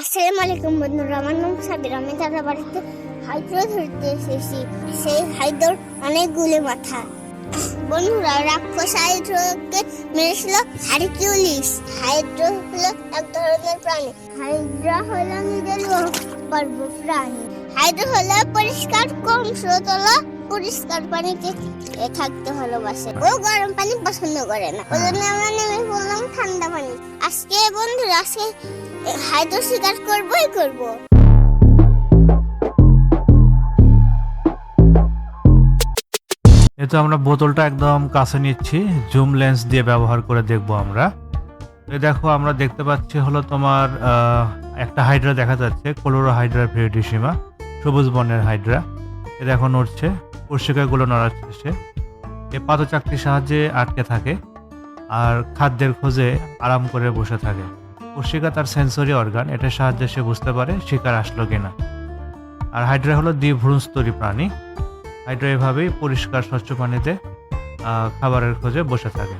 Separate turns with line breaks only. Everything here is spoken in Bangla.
আসসালামু আলাইকুম বন্ধুরা আমার নাম সাবির আমি তারা বাড়িতে হাইড্রো ধরতে এসেছি। সেই হাইড্রোর অনেকগুলো মাথা। বন্ধুরা, রাক্ষস হাইড্রোকে মেরেছিল হারিকিউলিস। হাইড্রো হলো এক ধরনের প্রাণী। হাইড্রা হলো নিজের পর্ব প্রাণী। হাইড্রো হলো পরিষ্কার, কম স্রোতল পরিষ্কার পানিতে থাকতে ভালোবাসে। ও গরম পানি পছন্দ করে না। ওই জন্য আমরা নেমে পড়লাম ঠান্ডা পানি। আজকে বন্ধুরা, আজকে হাইড্রো শিকার করবোই করব।
এ তো আমরা বোতলটা একদম কাছে নিচ্ছি, জুম লেন্স দিয়ে ব্যবহার করে দেখব আমরা। দেখো, আমরা দেখতে পাচ্ছি হলো তোমার একটা হাইড্রা দেখা যাচ্ছে, কোলোরো হাইড্রা ভেরিডিসিমা সবুজ বর্ণের হাইড্রা। এ দেখো নড়ছে পরিষ্কারগুলো নড়াচ্ছে। এ পাদচাকটির সাহায্যে আটকে থাকে, আর খাদ্যের খোঁজে আরাম করে বসে থাকে। পর্ষিকা তার সেন্সরি অর্গান এটার সাহায্যে সে বুঝতে পারে শিকার আসলো কিনা। আর হাইড্রা হলো দ্বিভ্রূণস্তরী প্রাণী। হাইড্রা এভাবেই পরিষ্কার, স্বচ্ছ পানিতে খাবারের খোঁজে বসে থাকে।